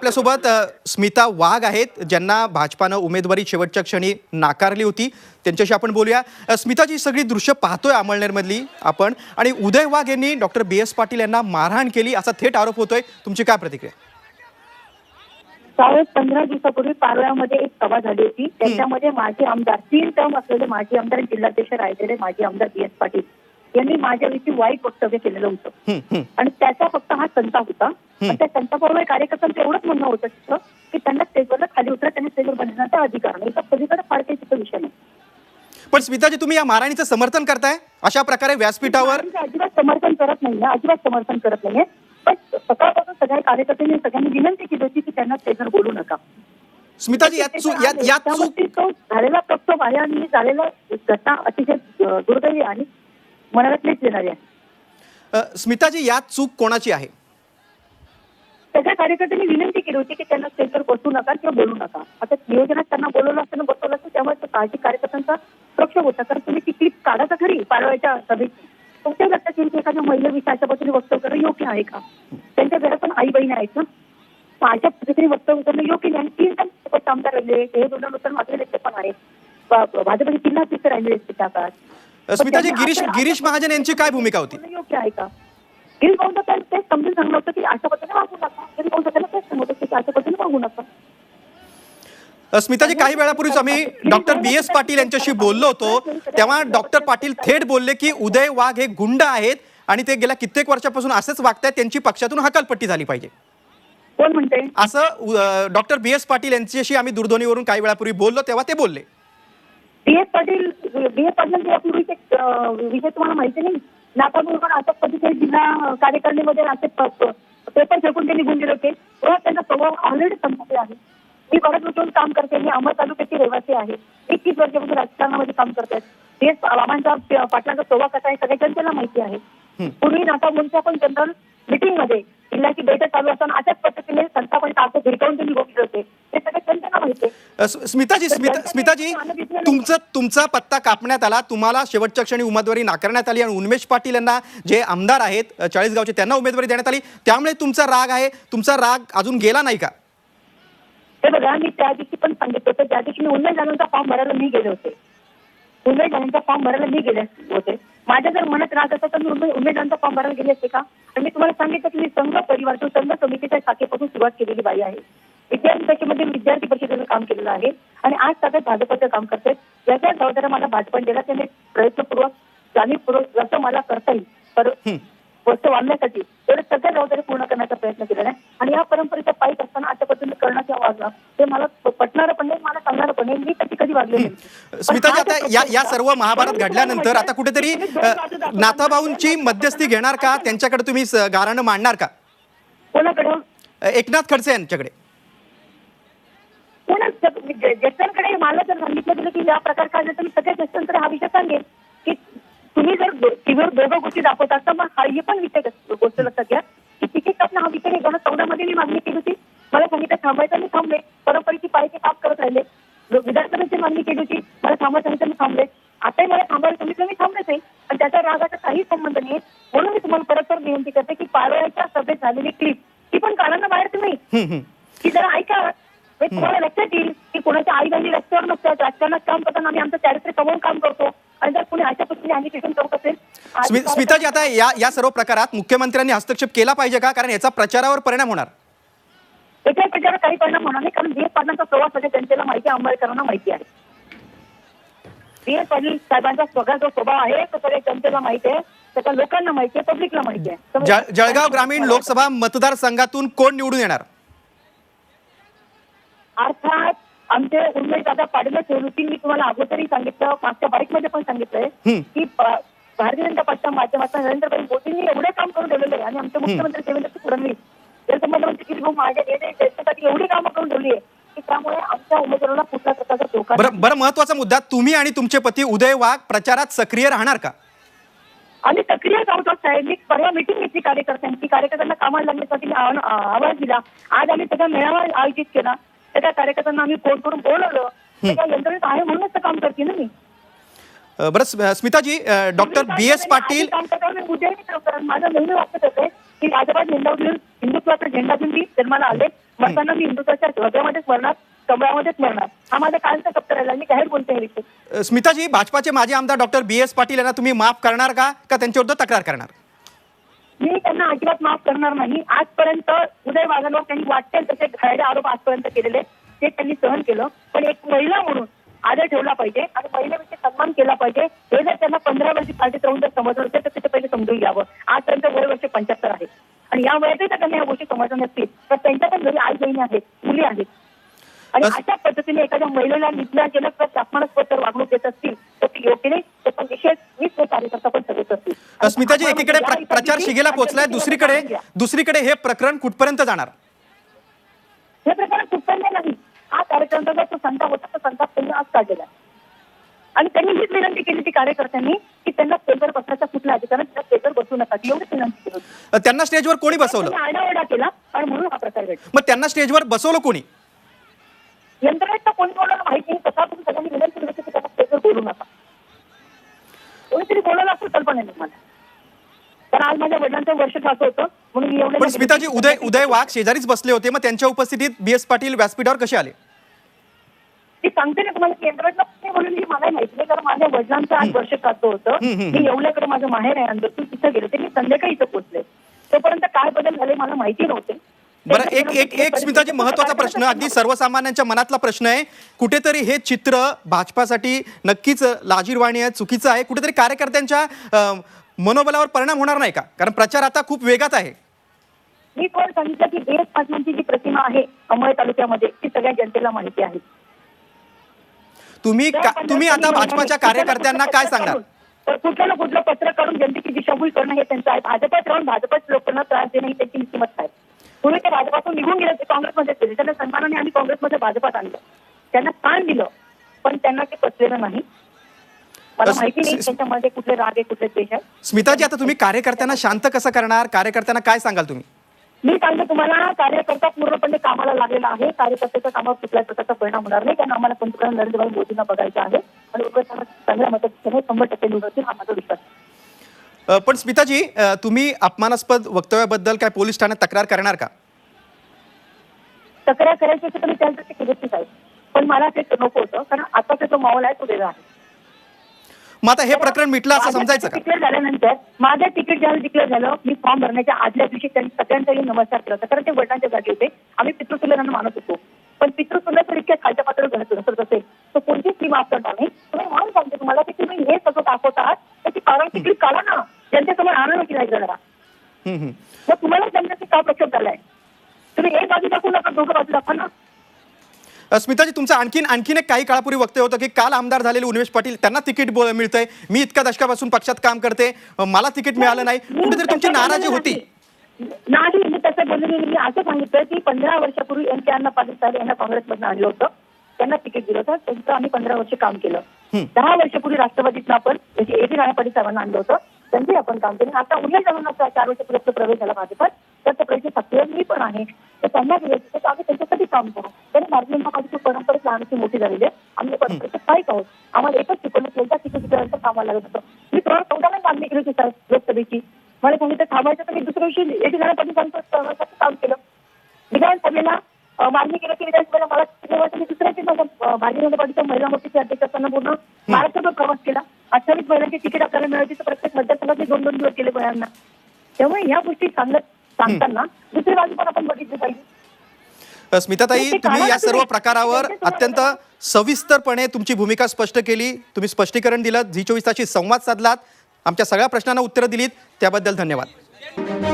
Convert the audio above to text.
आपल्यासोबत स्मिता वाघ आहेत ज्यांना भाजपानं उमेदवारी शेवटच्या क्षणी नाकारली होती. त्यांच्याशी आपण बोलूया. अ, स्मिताजी सगळी दृश्य पाहतोय अमळनेरमधली आपण. आणि उदय वाघ यांनी डॉक्टर बी एस पाटील यांना मारहाण केली असा थेट आरोप होतोय. तुमची काय प्रतिक्रिया? त्यावेळेस पंधरा दिवसापूर्वी पारोळ्यामध्ये एक सभा झाली होती. त्याच्यामध्ये माजी आमदार तीन टर्म असलेले माजी आमदार आणि जिल्हाध्यक्ष राहिलेले माजी आमदार बी एस पाटील यांनी माझ्याविषयी वाईट वक्तव्य केलेलं होतं. आणि त्याचा फक्त हा संताप होता. त्या संतापावर कार्यकर्त्यांचं एवढंच म्हणणं होतं तिथं की त्यांना स्टेजवर खाली उतरत त्यांनी स्टेजवर बसण्याचा अधिकार नाही. तर पलीकडे फाडके तिथं विषय नाही. पण स्मिताजी तुम्ही या मारहाणीचं समर्थन करताय? अशा प्रकारे व्यासपीठावर अजिबात समर्थन करत नाहीये अजिबात समर्थन करत नाहीये. पण सकाळपासून सगळ्या कार्यकर्त्यांनी सगळ्यांनी विनंती केली होती की त्यांना स्टेजवर बोलू नका. स्मिताजी यात तो झालेला प्रक्षोभ आहे आणि झालेला घटना अतिशय दुर्दैवी आणि मनाला क्लेश देणारी आहे स्मिताजी यात चूक कोणाची आहे? सगळ्या कार्यकर्त्यांनी विनंती केली होती की त्यांना स्टेजवर बसू नका किंवा बोलू नका. आता नियोजनात त्यांना बोलवलं असताना बसवलं असतं त्यामुळे तो काही कार्यकर्त्यांचा प्रक्षोभ होता. कारण तुम्ही ती क्लिप काढा तर खरी पारवायच्या सभेची तुमच्या लक्षात येईल की एखाद्या महिलेविषयी अशा पद्धतीने वक्तव्य करणं योग्य आहे का? त्यांच्या घरात पण आई बहीण आहेत ना? अशा पद्धतीने वक्तव्य करणं योग्य नाही. आणि तीन जण आमदार राहिले. हे दोन वाचलेले ते पण आहेत. भाजपचे अध्यक्ष राहिले त्या काळात. स्मिताजी गिरीश गिरीश महाजन यांची काय भूमिका होती? योग्य आहे का? गिरीश भाऊ तर तेच समजून सांगलं होतं की अशा पद्धतीने वागू नका गिरीश भाऊ त्याला तेच सांगत होते की अशा पद्धतीने वागू नका स्मिताजी काही वेळापूर्वीच आम्ही डॉक्टर बी एस पाटील यांच्याशी बोललो होतो. तेव्हा डॉक्टर पाटील थेट बोलले की उदय वाघ हे गुंड आहेत आणि ते गेल्या कित्येक वर्षापासून असेच वागतायत त्यांची पक्षातून हकालपट्टी झाली पाहिजे. कोण म्हणते? असं डॉक्टर बी एस पाटील यांच्याशी आम्ही दूरध्वनीवरून काही वेळापूर्वी बोललो तेव्हा ते बोलले. B S Patil B S Patil विषय तुम्हाला माहिती नाही? नागपूर अशा पद्धतीने जिल्हा कार्यकारिणीमध्ये असे पेपर फेकून ते निघून गेले होते. तेव्हा त्यांचा स्वभाव ऑलरेडी संपले आहे. मी बऱ्याच वर्षांपासून काम करते मी अमर तालुक्याची रहिवासी आहे. एकतीस वर्षापासून राजकारणामध्ये काम करतात बी एस बाबांचा पाटलांचा स्वभाव कसा आहे सगळ्या जनतेला माहिती आहे. पूर्वी नाटा मुंच्या पण जनरल मिटिंगमध्ये जिल्ह्याची बैठक चालू असताना अशाच पद्धतीने आणि टाकं भिरकावून त्यांनी गोष्टी होते. जनतेला माहिती स्मिताजी स्मिता स्मिताजी तुमचं तुमचा पत्ता कापण्यात आला. तुम्हाला शेवटच्या क्षणी उमेदवारी नाकारण्यात आली आणि उन्मेष पाटील यांना जे आमदार आहेत चाळीसगावचे त्यांना उमेदवारी देण्यात आली. त्यामुळे तुमचा राग आहे. तुमचा राग अजून गेला नाही का? हे बघा मी त्या दिवशी पण सांगितलं होतं. ज्या दिवशी मी उन्मेष जाणूनचा फॉर्म भरायला मी गेले होते. उन्मेष जाणूनचा फॉर्म भरायला मी गेले होते. माझ्या जर मनात राग असता तर मी उमेदवारांचा फॉर्म भरायला गेले असते का? आणि मी तुम्हाला सांगितलं की मी संघ परिवार संघ समितीच्या शाखेपासून सुरुवात केलेली बाई आहे. विद्यार्थी परिषदेमध्ये विद्यार्थी परिषदेचं काम केलेलं आहे. आणि आज सगळ्यात भाजपचं काम करते याच्या जबाबदाऱ्या मला भाजपने दिला. त्याने प्रयत्नपूर्वक जाणीवपूर्वक जसं मला करता येईल वस्तू आणण्यासाठी तेवढे सगळ्या जबाबदारी पूर्ण करण्याचा प्रयत्न केलेला आहे. आणि या परंपरेच्या पायीत असताना अशा पद्धतीने करणं किंवा वागणं ते मला पटणारं पण नाही मला सांगणारं पण नाही. मी कधी कधी वागले नाही. स्मिताजी आता या या सर्व महाभारत घडल्यानंतर तुम्हाला आता कुठेतरी. नाथाभाऊंची मध्यस्थी घेणार का? त्यांच्याकडे तुम्ही गाऱ्हाणं मांडणार का? कोणाकडं? एकनाथ खडसे यांच्याकडे. ज्येष्ठांकडे. मला जर सांगितलं गेलं की या प्रकार काय झाला तर मी सगळ्या ज्येष्ठांकडे हा विषय सांगेन. तुम्ही जर टीव्हीवर दोघं गोष्टी दाखवत असता मग हा ही पण विषय गोष्ट लक्षात घ्या. की तिकीट कापणं हा विषय दोन हजार चौदामध्ये मी मागणी केली होती मला सांगितलं थांबायचं मी थांबले. परंपरेची पायचे काम करत राहिले. विधानसभेची मागणी केली होती मला सांगितलं मी थांबले. आताही मला थांबायला सांगितलं मी थांबलेच आहे आणि त्याच्या रागाचा काही संबंध नाही म्हणून मी तुम्हाला परत परत विनंती करते की पारोळ्याच्या सभेत झालेली क्लिप ती पण काढायला बाहेर तुम्ही. की जरा ऐका. तुम्हाला लक्षात येईल की कोणाच्या आई बहिणी रस्त्यावर नसतात राजकारणात काम करताना आम्ही आमचं चारित्र्य कमवून काम करतो. आणि जर कोणी अशा पद्धतीने ॲलिगेशन करत असेल आज स्मि- स्मिताजी आता या या सर्व प्रकारात मुख्यमंत्र्यांनी हस्तक्षेप केला पाहिजे का? कारण याचा प्रचारावर परिणाम होणार. त्याच्या त्याच्यावर काही परिणाम होणार नाही कारण बी एस पाटलांचा प्रवास सगळ्या जनतेला माहिती आहे आंबेडकरांना माहिती आहे. बी एस पाटील साहेबांचा सगळा जो स्वभाव आहे तो सगळ्या जनतेला माहिती आहे सगळ्या लोकांना माहिती आहे पब्लिकला माहिती आहे. जळगाव ग्रामीण लोकसभा मतदारसंघातून कोण निवडून येणार? अर्थात आमचे उमेश दादा पाटील सोलुसी मी तुम्हाला अगोदरही सांगितलं मागच्या बाईकमध्ये पण सांगितलंय. की भारतीय जनता पक्षाच्या माध्यमातून नरेंद्रभाई मोदींनी एवढे काम करून ठेवलेले आहे. आणि आमचे मुख्यमंत्री देवेंद्र फडणवीस देशासाठी एवढी कामं करून ठेवली आहे की त्यामुळे आमच्या उमेदवाराला कुठल्या प्रकारचा धोका नाही. बरं बरं महत्त्वाचा मुद्दा तुम्ही आणि तुमचे पती उदय वाघ प्रचारात सक्रिय राहणार का? आम्ही सक्रिय काम करत आहे मी परवा मिटिंग घेतली कार्यकर्त्यांची. कार्यकर्त्यांना कामाला लागण्यासाठी आवाज दिला. आज आम्ही सगळा मेळावा आयोजित केला. सगळ्या कार्यकर्त्यांना आम्ही फोन करून बोलवलं. त्या यंत्रणेत आहे म्हणूनच तर काम करते ना मी. बरं स्मिताजी डॉक्टर बी एस पाटील मी उद्याही काम करेन माझं नेहमी वाटत होतं की भाजपा झेंडा घेऊन हिंदुत्वाचा झेंडा घेऊन मी जन्माला आले. मरताना मी हिंदुत्वाच्या हृदयामध्येच मरणार कमळामध्येच मरणार. हा माझा कालचा शब्द राहिला. मी जाहीर बोलते हे स्मिताजी भाजपाचे माजी आमदार डॉक्टर बी एस पाटील यांना तुम्ही माफ करणार का? का त्यांच्याविरुद्ध तक्रार करणार? मी त्यांना अजिबात माफ करणार नाही. आजपर्यंत उदय वाघांवर त्यांनी वाटेल तसे घायडे आरोप आजपर्यंत केलेले ते त्यांनी सहन केलं. पण एक महिला म्हणून आदर ठेवला पाहिजे आणि महिलेविषयी सन्मान केला पाहिजे. हे जर त्यांना पंधरा वर्षी पार्टीत राहून जर समजलं असेल तर ते पहिले समजून घ्यावं. आजपर्यंत वय वर्ष पंच्याहत्तर आहे. आणि या वयातही जर त्यांना या गोष्टी समजल्या नसतील तर त्यांच्या पण घरी आई बहिणी आहेत मुली आहेत. आणि अशा पद्धतीने एखाद्या महिलेला निघण्याजनक तर अपमानास्पद जर वागणूक देत असतील तर ते योग्य नाही त्याचा विशेष मीच ते कार्यकर्ता पण सदस्य असतील. अ, स्मिताजी आपण एकीकडे प्रचार शिगेला पोहोचलाय दुसरीकडे. दुसरीकडे हे प्रकरण कुठपर्यंत जाणार? हे प्रकरण सुटले नाही. हा कार्यक्रमाचा जो संताप होता तो संताप त्यांनी आज काढलेला आणि त्यांनी हीच विनंती केली ती कार्यकर्त्यांनी की त्यांना स्टेजवर बसण्याचा कुठला अधिकार त्यांना स्टेजवर बसू नका एवढीच विनंती केली त्यांना स्टेजवर कोणी बसवलं? आरडाओरडा केला आणि म्हणून हा प्रकार घडला. मग त्यांना स्टेजवर बसवलं कोणी? यंत्रणेत तर कोणी बोलायला माहिती नाही तथापि सगळ्यांनी विनंती केली की त्यांना स्टेजवर बोलू नका कारण आज माझ्या वडिलांचं वर्ष असं होतं म्हणून मी एवढं स्मिताजी उदय उदय वाघ शेजारीच बसले होते मग त्यांच्या उपस्थितीत बी एस पाटील व्यासपीठावर कसे आले? ती सांगते ना तुम्हाला केंद्रात नाही म्हणून ही मला माहिती नाही कारण माझ्या वडिलांचं आज वर्ष साधं होतं. हम्म, हम्म, मी येवल्याकडे माझं माहेर आहे अंदर तिथं गेले ते मी संध्याकाळी इथं पोहोचले. तोपर्यंत काय बदल झाले मला माहिती नव्हते. बरं एक एक एक स्मिताजी महत्त्वाचा प्रश्न अगदी सर्वसामान्यांच्या मनातला प्रश्न आहे. कुठेतरी हे चित्र भाजपासाठी नक्कीच लाजीरवाणी आहे चुकीचं आहे. कुठेतरी कार्यकर्त्यांच्या मनोबलावर परिणाम होणार नाही का? कारण प्रचार आता खूप वेगात आहे. मी कोण सांगितलं की देश पाटलांची जी प्रतिमा आहे अमळ तालुक्यामध्ये ती सगळ्या जनतेला माहिती आहे. तुम्ही तुम्ही आता भाजपाच्या कार्यकर्त्यांना काय सांगणार? तर कुठलं ना कुठलं पत्र काढून जनतेची दिशाभूल करणं हे त्यांचं आहे. भाजपात राहून भाजपाच लोकांना त्रास देणं ही त्यांची नीतिमत्ता आहे. पूर्वी ते भाजपातून निघून गेले ते काँग्रेसमध्ये गेले त्यांना सन्मानाने आम्ही काँग्रेसमध्ये भाजपात आणलं. त्यांना स्थान दिलं पण त्यांना ते पचलेलं नाही. मला अस- माहिती नाही स- त्यांच्यामध्ये कुठले राग आहे कुठले द्वेष आहे स्मिताजी आता तुम्ही कार्यकर्त्यांना शांत कसं करणार? कार्यकर्त्यांना काय सांगाल तुम्ही? मी सांगतो तुम्हाला कार्यकर्ता पूर्णपणे कामाला लागलेला आहे. कार्यकर्त्याच्या कामावर कुठल्याच प्रकारचा परिणाम होणार नाही. कारण आम्हाला पंतप्रधान नरेंद्र मोदी मोदींना बघायचं आहे. आणि चांगल्या मताचे शंभर टक्के निवडतील हा माझा विश्वास पण स्मिताजी तुम्ही अपमानास्पद वक्तव्याबद्दल काय पोलीस ठाण्यात तक्रार करणार का? तक्रार करायची तर मी सुरक्षित आहे पण मला ते नको होतं कारण आताचा जो माहोल आहे तो वेगळा आहे. मग आता हे प्रकरण मिटलं असं समजायचं का? डिक्लेअर झाल्यानंतर माझं तिकीट ज्यावेळी डिक्लेअर झालं मी फॉर्म भरण्याच्या आदल्या दिवशी त्यांनी सगळ्यांचा येऊन नमस्कार केला होता कारण ते वडिलांच्या जागी होते. आम्ही पितृसुल्यांना मानत होतो. पण पितृसुल्य जर इतक्या खालच्या पातळीवर घडत असेल. तर कोणतीच ती माफ करणार नाही? तुम्ही म्हणून सांगते तुम्हाला की तुम्ही हे सगळं दाखवत आहात कारण तिकीट काढा ना जनतेसमोर आणा ना की नाही जरा. मग तुम्हाला जनतेचा का प्रक्षोभ झालाय? तुम्ही एक बाजू दाखवू नका दोघं बाजू दाखवा ना. स्मिताजी तुमचं आणखीन आणखीन एक काही काळापूर्वी वक्तव्य होतं की काल आमदार झालेले उन्मेष पाटील त्यांना तिकीट मिळतंय. मी इतक्या दशकापासून पक्षात काम करते. मला तिकीट मिळालं नाही. कुठेतरी तुमची नाराजी होती. नाही. मी तसं बोलले मी असं सांगितलं की पंधरा वर्षापूर्वी एन के अण्णा पाटील साहेब यांना काँग्रेसमधनं आणलं होतं. त्यांना तिकीट दिलं होतं. त्यांचं आम्ही पंधरा वर्ष काम केलं. दहा वर्षापूर्वी राष्ट्रवादीतनं आपण म्हणजे ए पी राणा पाटील साहेबांना आणलं होतं. त्यांचंही आपण काम केलं आता उल्लेख जाऊन चार वर्षापूर्वी प्रवेश झाला भाजपात तर त्या प्रवेश सक्रिय मी पण आहे. तर त्यांना दिलं तर आम्ही त्यांच्यासाठी काम करू. तरी भारतीय जनता पार्टीची परंपरा लहानशी मोठी झालेली आहे. आम्ही परंपरेचे काय आहोत. आम्हाला एकच शिकवलं त्यांच्या दिल्यानंतर कामाला लागत होतं. मी थोडं चौदाला मागणी केली होती साहेब लोकसभेची. मला सांगितलं थांबायचं तर मी दुसऱ्या दिवशी एक जण पाटील सांगतो काम केलं. विधानसभेला मागणी केली की विधानसभेला मला दुसऱ्याची भारतीय जनता पार्टीच्या महिला मोर्चाचे अध्यक्ष असताना पूर्ण महाराष्ट्रभर प्रवास केला. अठ्ठावीस महिलांची तिकीट आपल्याला मिळायची तर प्रत्येक मतदारसंघात मी दोन दोन दिवस केले महिलांना त्यामुळे ह्या गोष्टी सांगत सांगताना दुसरी बाजू पण आपण बघितली पाहिजे. स्मिताताई तुम्ही या सर्व. प्रकारावर अत्यंत सविस्तरपणे तुमची भूमिका स्पष्ट केली. तुम्ही स्पष्टीकरण दिलं. झी चोवीस ताशी संवाद साधलात. आमच्या सगळ्या प्रश्नांना उत्तरं दिलीत. त्याबद्दल धन्यवाद.